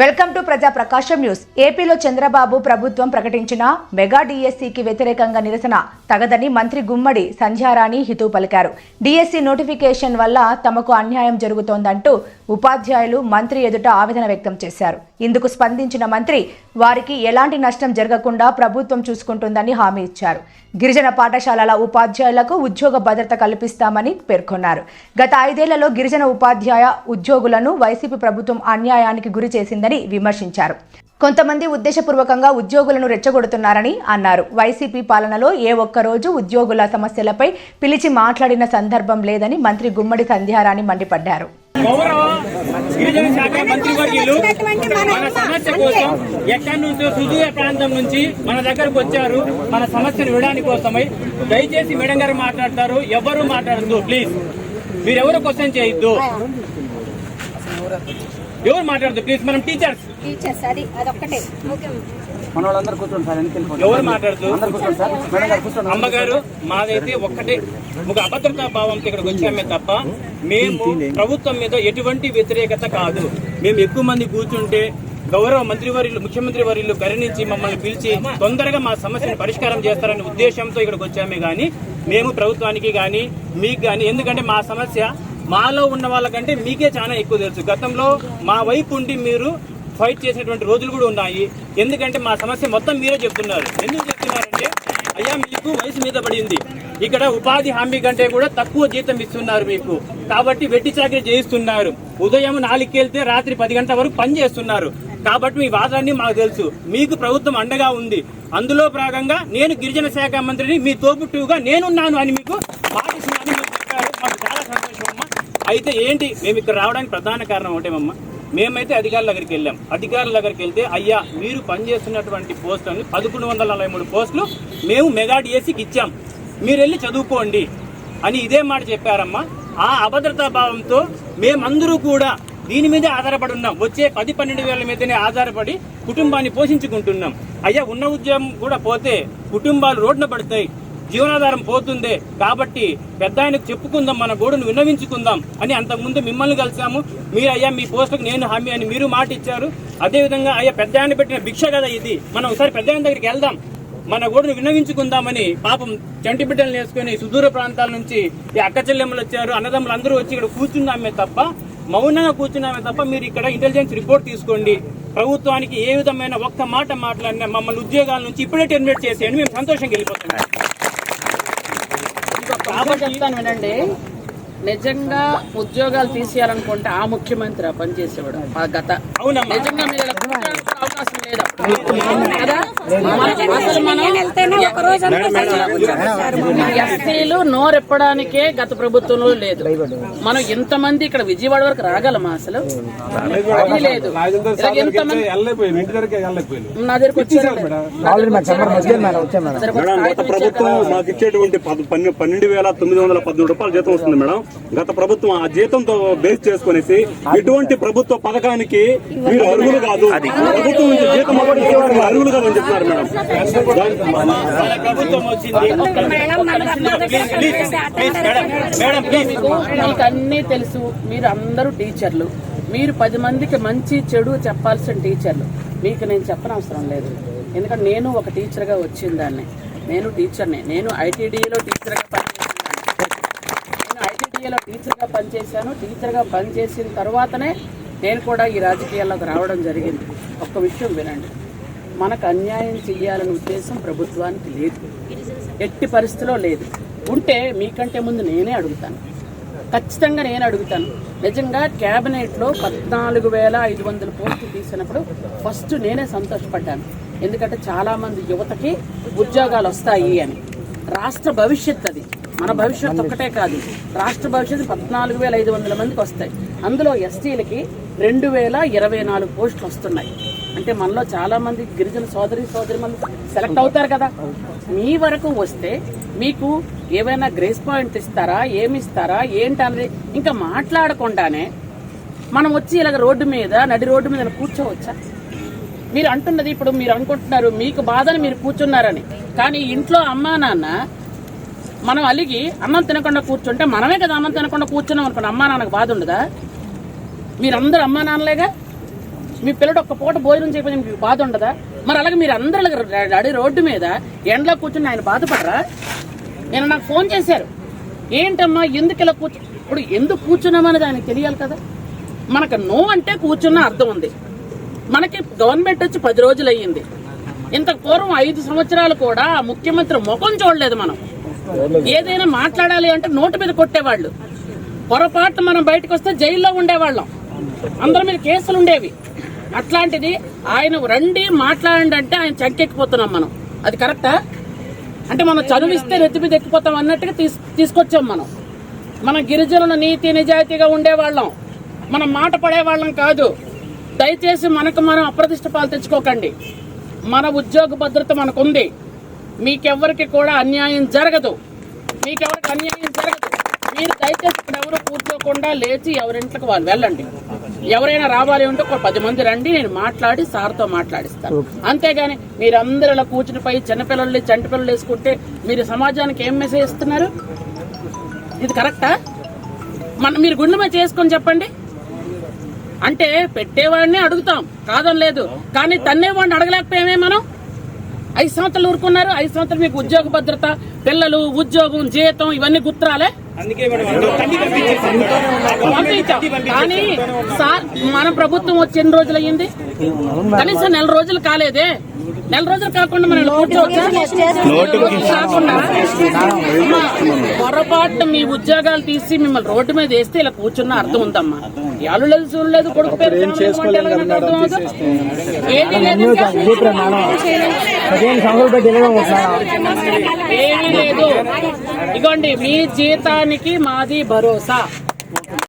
Welcome to ప్రజా ప్రకాశం news. ఏపీలో చంద్రబాబు ప్రభుత్వం ప్రకటించిన మెగా డిఎస్సికి వ్యతిరేకంగా నిరసన. తగదని మంత్రి గుమ్మడి సంధ్యారాణి హితవు పలికారు. డిఎస్సి నోటిఫికేషన్ వల్ల తమకు అన్యాయం జరుగుతోందంటూ ఉపాధ్యాయులు మంత్రి ఎదుట ఆవేదన వ్యక్తం చేశారు. ఇందుకు స్పందించిన మంత్రి వారికి ఎలాంటి నష్టం జరగకుండా ప్రభుత్వం చూసుకుంటుందని హామీ ఇచ్చారు. గిరిజన పాఠశాలల ఉపాధ్యాయులకు ఉద్యోగ భద్రత కల్పిస్తామని పేర్కొన్నారు. గత ఐదేళ్ళలో గిరిజన ఉపాధ్యాయ ఉద్యోగులను వైసీపీ ప్రభుత్వం అన్యాయానికి గురి చేసిందని విమర్శించారు. కొంతమంది ఉద్దేశపూర్వకంగా ఉద్యోగులను రెచ్చగొడుతున్నారని అన్నారు. వైసీపీ పాలనలో ఏ ఒక్క రోజు ఉద్యోగుల సమస్యలపై పిలిచి మాట్లాడిన సందర్భం లేదని మంత్రి గుమ్మడి సంధ్యారాణి మండిపడ్డారు. గౌరవ గిరిజన శాఖ మంత్రివర్యులు మన సమస్య కోసం ఎక్కడి నుంచో సుదూర ప్రాంతం నుంచి మన దగ్గరకు వచ్చారు. మన సమస్యను వినడానికి కోసమై దయచేసి మేడం గారు మాట్లాడతారు. ఎవరు మాట్లాడద్దు ప్లీజ్. మీరెవరు క్వశ్చన్ చేయొద్దు. ఎవరు మాట్లాడద్దు? ప్లీజ్ మనం టీచర్స్ టీచర్స్ అది అదొక్కటే. మన వాళ్ళందరూ కూర్చోండి సార్. ఎవరు మాట్లాడద్దు? అందరూ కూర్చోండి సార్. మేడం గారు కూర్చోండి అమ్మగారు మాదైతే ఒక్కటే. ఒక అభద్రతా భావంతో ఇక్కడికి వచ్చామే తప్ప మేము ప్రభుత్వం మీద ఎటువంటి వ్యతిరేకత కాదు. మేము ఎక్కువ మంది కూర్చుంటే గౌరవ మంత్రివర్యులు ముఖ్యమంత్రి వర్యులు కరుణించి మమ్మల్ని పిలిచి తొందరగా మా సమస్యను పరిష్కారం చేస్తారనే ఉద్దేశంతో ఇక్కడికి వచ్చామే గాని మేము ప్రభుత్వానికి గాని మీకు గాని ఎందుకంటే మా సమస్య మాలో ఉన్న వాళ్ళకంటే మీకే చాలా ఎక్కువ తెలుసు. గతంలో మా వైపు ఉండి మీరు ఫైట్ చేసినటువంటి రోజులు కూడా ఉన్నాయి. ఎందుకంటే మా సమస్య మొత్తం మీరే చెప్తున్నారు. ఎందుకు చెప్తున్నారంటే అయ్యా మీకు వయసు మీద పడింది ఇక్కడ ఉపాధి హామీ కంటే కూడా తక్కువ జీతం ఇస్తున్నారు మీకు. కాబట్టి వెట్టి చాకరీ చేయిస్తున్నారు. ఉదయం నాలుగుకెళ్తే రాత్రి పది గంటల వరకు పని చేస్తున్నారు. కాబట్టి మీ వాదాన్ని మాకు తెలుసు. మీకు ప్రభుత్వం అండగా ఉంది. అందులో భాగంగా నేను గిరిజన శాఖ మంత్రిని మీ తోబుట్టుగా నేనున్నాను అని మీకు మాట చెప్పారు. మాకు చాలా సంతోషం అమ్మా. అయితే ఏంటి? మేము ఇక్కడ రావడానికి ప్రధాన కారణం ఒకటేమమ్మా మేమైతే అధికారుల దగ్గరికి వెళ్ళాం. అధికారుల దగ్గరికి వెళ్తే అయ్యా మీరు పనిచేస్తున్నటువంటి పోస్టులను పదకొండు వందల నలభై మూడు పోస్టులు మేము మెగా డిఎస్సికి ఇచ్చాం. మీరు వెళ్ళి చదువుకోండి. అని ఇదే మాట చెప్పారమ్మా. ఆ అభద్రతా భావంతో మేమందరూ కూడా దీని మీదే ఆధారపడి ఉన్నాం. వచ్చే పది పన్నెండు వేల మీదనే ఆధారపడి కుటుంబాన్ని పోషించుకుంటున్నాం. అయ్యా ఉన్న ఉద్యోగం కూడా పోతే కుటుంబాలు రోడ్డున పడతాయి. జీవనాధారం పోతుందే. కాబట్టి పెద్ద ఆయనకు చెప్పుకుందాం మన గోడును విన్నవించుకుందాం అని అంతకుముందు మిమ్మల్ని కలిసాము మీరు అయ్యా మీ పోస్టుకు నేను హామీ అని మీరు మాట ఇచ్చారు. అదేవిధంగా అయ్యా పెద్ద ఆయన పెట్టిన భిక్ష కదా ఇది. మనం ఒకసారి పెద్ద ఆయన దగ్గరికి వెళ్దాం. మన గోడును విన్నవించుకుందామని పాపం చంటి బిడ్డలు వేసుకుని సుదూర ప్రాంతాల నుంచి ఈ అక్క చెల్లెమ్మలు వచ్చారు అన్నదమ్ములు అందరూ వచ్చి ఇక్కడ కూర్చున్నామే తప్ప మౌనంగా కూర్చున్నామే తప్ప మీరు ఇక్కడ ఇంటెలిజెన్స్ రిపోర్ట్ తీసుకోండి. ప్రభుత్వానికి ఏ విధమైన ఒక్క మాట మాట్లాడినా మమ్మల్ని ఉద్యోగాల నుంచి ఇప్పుడే టెర్మినేట్ చేసేయండి మేము సంతోషంగా వెళ్ళిపోతున్నాం. కాబట్టి చెప్తాను వినండి. నిజంగా ఉద్యోగాలు తీసేయాలనుకుంటే ఆ ముఖ్యమంత్రి ఆ పని చేసేవాడు ఆ గత. నిజంగా మీరు కూడా అవకాశం లేదు. ఎస్సీలు నోరెప్పడానికే గత ప్రభుత్వంలో లేదు. మనం ఇంతమంది ఇక్కడ విజయవాడ వరకు రాగలమా అసలు? అది లేదు. ఎంతమంది నా దగ్గరకు గత ప్రభుత్వం మాకు ఇచ్చేటువంటి పన్నెండు వేల తొమ్మిది వందల పద్దెనిమిది రూపాయల జీతం వస్తుంది మేడం. గత ప్రభుత్వం ఆ జీతంతో బేస్ చేసుకునేసి ఇటువంటి ప్రభుత్వ పథకానికి మీరు అర్హులు కాదు. ప్రభుత్వం నుంచి జీతం అవ్వడం ఇవ్వడానికి చెప్తున్నారు మేడం. ప్రభుత్వం వచ్చింది మీకు అన్నీ తెలుసు. మీరు అందరూ టీచర్లు. మీరు పది మందికి మంచి చెడు చెప్పాల్సిన టీచర్లు. మీకు నేను చెప్పనవసరం లేదు. ఎందుకంటే నేను ఒక టీచర్గా వచ్చిన దాన్ని. నేను టీచర్ని. నేను ఐటీడీలో టీచర్గా నేను ఐటీడీలో టీచర్గా పనిచేశాను. టీచర్గా పనిచేసిన తర్వాతనే నేను కూడా ఈ రాజకీయాల్లోకి రావడం జరిగింది. ఒక్క విషయం వినండి. మనకు అన్యాయం చేయాలనే ఉద్దేశం ప్రభుత్వానికి లేదు. ఎట్టి పరిస్థితిలో లేదు. ఉంటే మీకంటే ముందు నేనే అడుగుతాను. ఖచ్చితంగా నేను అడుగుతాను. నిజంగా క్యాబినెట్లో పద్నాలుగు వేల ఐదు వందల పోస్టులు తీసినప్పుడు ఫస్ట్ నేనే సంతోషపడ్డాను. ఎందుకంటే చాలామంది యువతకి ఉద్యోగాలు వస్తాయి అని. రాష్ట్ర భవిష్యత్ అది. మన భవిష్యత్తు ఒక్కటే కాదు. రాష్ట్ర భవిష్యత్తు పద్నాలుగు వేల ఐదు వందల మందికి వస్తాయి. అందులో ఎస్టీలకి రెండు వేల ఇరవై నాలుగు పోస్టులు వస్తున్నాయి. అంటే మనలో చాలా మంది గిరిజన సోదరి సోదరి సెలెక్ట్ అవుతారు కదా. మీ వరకు వస్తే మీకు ఏమైనా గ్రేస్ పాయింట్ ఇస్తారా ఏమి ఇస్తారా ఏంటన్నది ఇంకా మాట్లాడకుండానే మనం వచ్చి ఇలాగ రోడ్డు మీద నడి రోడ్డు మీద కూర్చోవచ్చా? మీరు అంటున్నది ఇప్పుడు మీరు అనుకుంటున్నారు మీకు బాధని మీరు కూర్చున్నారని. కానీ ఇంట్లో అమ్మా నాన్న మనం అలిగి అన్నం తినకుండా కూర్చుంటే మనమే కదా అన్నం తినకుండా కూర్చున్నాం అనుకోండి అమ్మా నాన్నకు బాధ ఉండదా? మీరందరూ అమ్మా నాన్నలేగా? మీ పిల్లడు ఒక్క పూట భోజనం చేయకపోతే మీకు బాధ ఉండదా? మరి అలాగే మీరు అందరూ అడి రోడ్డు మీద ఎండలో కూర్చుని ఆయన బాధపడరా? నేను నాకు ఫోన్ చేశారు. ఏంటమ్మా ఎందుకు ఇలా కూర్చు ఇప్పుడు ఎందుకు కూర్చున్నామనేది ఆయనకు తెలియాలి కదా. మనకు నో అంటే కూర్చున్న అర్థం ఉంది. మనకి గవర్నమెంట్ వచ్చి పది రోజులు అయ్యింది. ఇంతకు పూర్వం ఐదు సంవత్సరాలు కూడా ముఖ్యమంత్రి ముఖం చూడలేదు మనం. ఏదైనా మాట్లాడాలి అంటే నోటు మీద కొట్టేవాళ్ళు. పొరపాటు మనం బయటకు వస్తే జైల్లో ఉండేవాళ్ళం. అందరి మీద కేసులు ఉండేవి. అట్లాంటిది ఆయన రండి మాట్లాడండి అంటే ఆయన చంకెక్కిపోతున్నాం మనం. అది కరెక్టా? అంటే మనం చదివిస్తే నెత్తి మీద ఎక్కిపోతాం అన్నట్టుగా తీసు తీసుకొచ్చాం మనం. మన గిరిజనుల నీతి నిజాయితీగా ఉండేవాళ్ళం. మనం మాట పడేవాళ్ళం కాదు. దయచేసి మనకు మనం అప్రతిష్ట పాలు తెచ్చుకోకండి. మన ఉద్యోగ భద్రత మనకుంది. మీకెవ్వరికి కూడా అన్యాయం జరగదు. మీకెవరికి అన్యాయం జరగదు. మీరు దయచేసి ఇక్కడ ఎవరు కూర్చోకుండా లేచి ఎవరింట్లకు వాళ్ళు వెళ్ళండి. ఎవరైనా రావాలి అంటే ఒక పది మంది రండి నేను మాట్లాడి సార్తో మాట్లాడిస్తాను. అంతేగాని మీరందరూ ఇలా కూర్చుని పై చిన్నపిల్లలు చంటి పిల్లలు వేసుకుంటే మీరు సమాజానికి ఏం మెసేజ్ ఇస్తున్నారు? ఇది కరెక్టా? మన మీరు గుండె మీద చేసుకొని చెప్పండి. అంటే పెట్టేవాడిని అడుగుతాం కాదని లేదు. కానీ తన్నేవాడిని అడగలేకపోయామే మనం. ఐదు సంవత్సరాలు ఊరుకున్నారు ఐదు సంవత్సరాలు మీకు ఉద్యోగ భద్రత పిల్లలు ఉద్యోగం జీతం ఇవన్నీ గుర్తురాలే. పంపించాం. కానీ సార్ మన ప్రభుత్వం వచ్చి ఎన్ని రోజులు అయ్యింది? కనీసం నెల రోజులు కాలేదే. నెల రోజులు కాకుండా మనం కూర్చోవచ్చా? కాకుండా పొరపాటు మీ ఉద్యోగాలు తీసి మిమ్మల్ని రోడ్డు మీద వేస్తే ఇలా కూర్చున్న అర్థం ఉందమ్మా. ఎవరు లేదు చూడలేదు కొడుకు పేరు? ఏమీ లేదు. లేదు. ఇగోండి మీ జీతానికి మాది భరోసా.